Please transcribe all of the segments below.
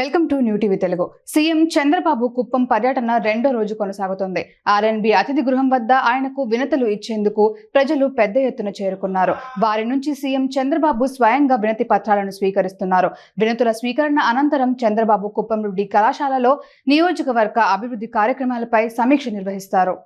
Welcome to new TV Telugu. CM Chandrababu Kuppam పర్యటన రెండో రోజు కొనసాగుతోంది. ఆర్ఎన్బి అతిథి గృహం వద్ద ఆయనకు వినతులు ఇచ్చేందుకు ప్రజలు పెద్ద ఎత్తున చేరుకున్నారు. వారి నుంచి సీఎం చంద్రబాబు స్వయంగా వినతి పత్రాలను స్వీకరిస్తున్నారు. వినతుల స్వీకరణ అనంతరం చంద్రబాబు కుప్పం డి కళాశాలలో నియోజకవర్గ అభివృద్ధి కార్యక్రమాలపై సమీక్ష నిర్వహిస్తారు.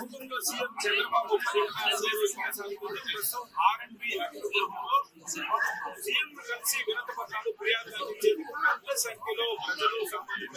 కుటుంబ సీఎం చంద్రబాబు సీఎం కలిసి వినత పత్రాలు ఫిర్యాదులు అందించేందుకు పెద్ద సంఖ్యలో ప్రజలు సంబంధించిన